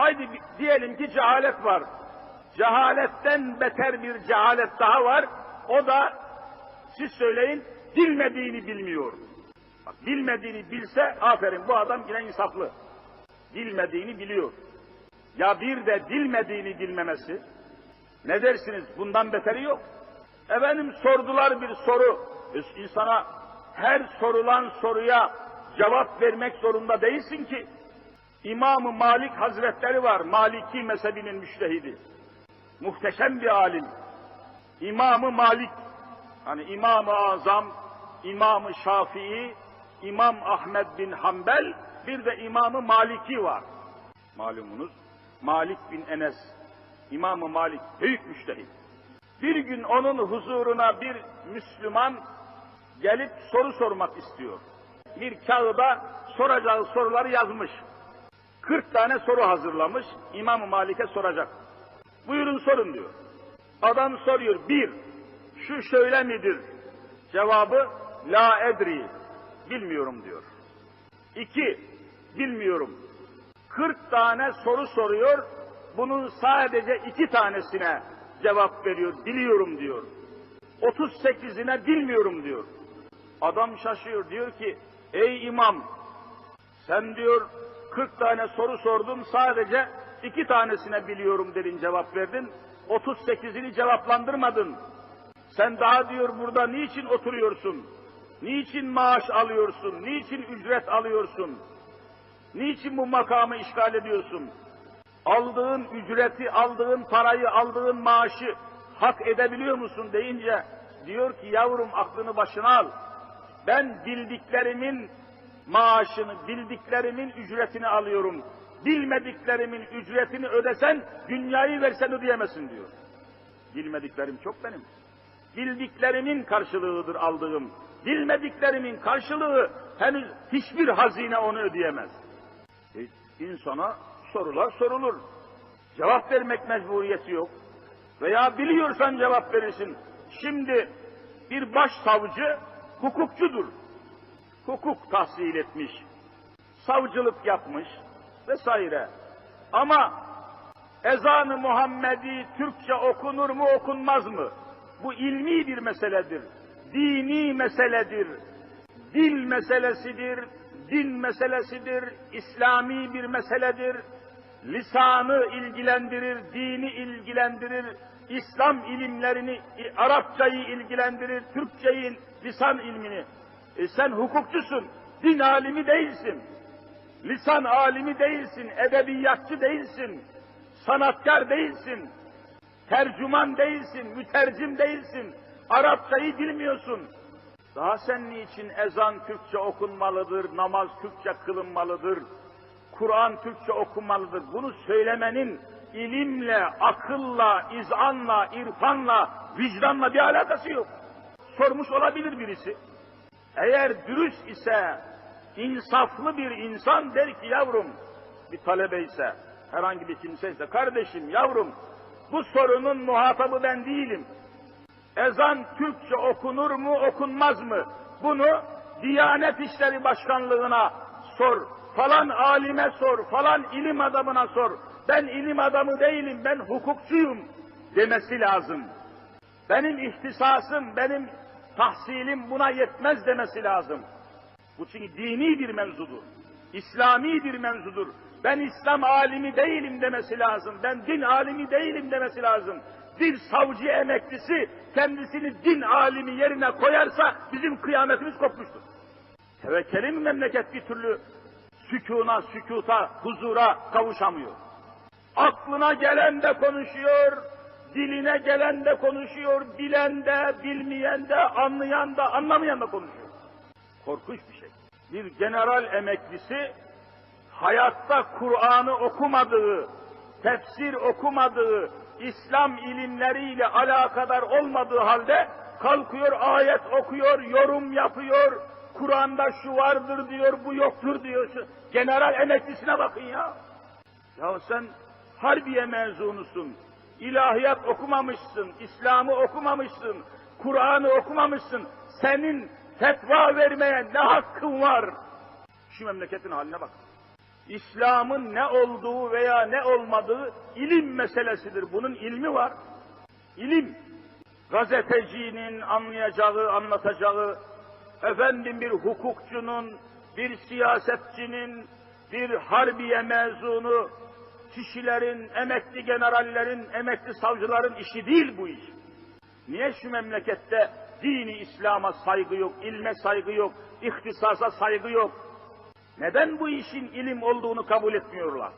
Haydi diyelim ki cehalet var. Cehaletten beter bir cehalet daha var. O da siz söyleyin bilmediğini bilmiyor. Bak, bilmediğini bilse aferin bu adam yine insaflı. Bilmediğini biliyor. Ya bir de bilmediğini bilmemesi. Ne dersiniz? Bundan beteri yok. Efendim sordular bir soru. İnsana her sorulan soruya cevap vermek zorunda değilsin ki. İmam-ı Malik Hazretleri var. Maliki mezhebinin müştehidi. Muhteşem bir alim. İmam-ı Malik. Hani İmam-ı Azam, İmam-ı Şafii, İmam Ahmed bin Hanbel, bir de İmam-ı Maliki var. Malumunuz Malik bin Enes, İmam-ı Malik büyük müştehit. Bir gün onun huzuruna bir Müslüman gelip soru sormak istiyor. Bir kağıda soracağı soruları yazmış. 40 tane soru hazırlamış, İmam-ı Malik'e soracak. Buyurun sorun diyor. Adam soruyor, bir, şu şöyle midir? Cevabı, la edri, bilmiyorum diyor. İki, bilmiyorum. 40 tane soru soruyor, bunun sadece iki tanesine cevap veriyor, biliyorum diyor. 38'ine bilmiyorum diyor. Adam şaşıyor, diyor ki, ey imam, sen diyor 40 tane soru sordum, sadece iki tanesine biliyorum dedin, cevap verdin. 38'ini cevaplandırmadın. Sen daha diyor burada niçin oturuyorsun? Niçin maaş alıyorsun? Niçin ücret alıyorsun? Niçin bu makamı işgal ediyorsun? Aldığın ücreti, aldığın parayı, aldığın maaşı hak edebiliyor musun deyince diyor ki yavrum aklını başına al. Ben bildiklerimin maaşını, bildiklerimin ücretini alıyorum. Bilmediklerimin ücretini ödesen, dünyayı versen ödeyemezsin diyor. Bilmediklerim çok benim. Bildiklerimin karşılığıdır aldığım. Bilmediklerimin karşılığı henüz hiçbir hazine onu ödeyemez. E, insana sorular sorulur. Cevap vermek mecburiyeti yok. Veya biliyorsan cevap verirsin. Şimdi bir başsavcı hukukçudur. Hukuk tahsil etmiş. Savcılık yapmış vesaire. Ama ezanı Muhammedi Türkçe okunur mu okunmaz mı? Bu ilmi bir meseledir. Dini meseledir. Dil meselesidir. Din meselesidir. İslami bir meseledir. Lisanı ilgilendirir, dini ilgilendirir, İslam ilimlerini, Arapçayı ilgilendirir, Türkçeyi, lisan ilmini. E sen hukukçusun, din alimi değilsin. Lisan alimi değilsin, edebiyatçı değilsin, sanatkar değilsin, tercüman değilsin, mütercim değilsin, Arapçayı bilmiyorsun. Daha sen niçin ezan Türkçe okunmalıdır, namaz Türkçe kılınmalıdır, Kur'an Türkçe okunmalıdır. Bunu söylemenin ilimle, akılla, izanla, irfanla, vicdanla bir alakası yok. Sormuş olabilir birisi. Eğer dürüst ise, insaflı bir insan der ki yavrum, bir talebe ise, herhangi bir kimse ise, kardeşim yavrum, bu sorunun muhatabı ben değilim. Ezan Türkçe okunur mu, okunmaz mı? Bunu Diyanet İşleri Başkanlığı'na sor, falan alime sor, falan ilim adamına sor. Ben ilim adamı değilim, ben hukukçuyum demesi lazım. Benim ihtisasım, benim tahsilim buna yetmez demesi lazım. Bu çünkü dini bir mevzudur. İslami bir mevzudur. Ben İslam alimi değilim demesi lazım. Ben din alimi değilim demesi lazım. Bir savcı emeklisi kendisini din alimi yerine koyarsa bizim kıyametimiz kopmuştur. Tevekkeli mi memleket bir türlü sükuna, sükuta, huzura kavuşamıyor. Aklına gelen de konuşuyor, diline gelen de konuşuyor, bilen de, bilmeyen de, anlayan da, anlamayan da konuşuyor. Korkunç bir şey. Bir general emeklisi hayatta Kur'an'ı okumadığı, tefsir okumadığı, İslam ilimleriyle alakadar olmadığı halde kalkıyor ayet okuyor, yorum yapıyor, Kur'an'da şu vardır diyor, bu yoktur diyor. General emeklisine bakın ya. Ya sen harbiye mezunusun, ilahiyat okumamışsın, İslam'ı okumamışsın, Kur'an'ı okumamışsın. Senin fetva vermeye ne hakkın var? Şu memleketin haline bak. İslam'ın ne olduğu veya ne olmadığı ilim meselesidir. Bunun ilmi var. İlim. Gazetecinin anlayacağı, anlatacağı, efendim bir hukukçunun, bir siyasetçinin, bir harbiye mezunu, kişilerin, emekli generallerin, emekli savcıların işi değil bu iş. Niye şu memlekette dini İslam'a saygı yok, ilme saygı yok, ihtisasa saygı yok? Neden bu işin ilim olduğunu kabul etmiyorlar?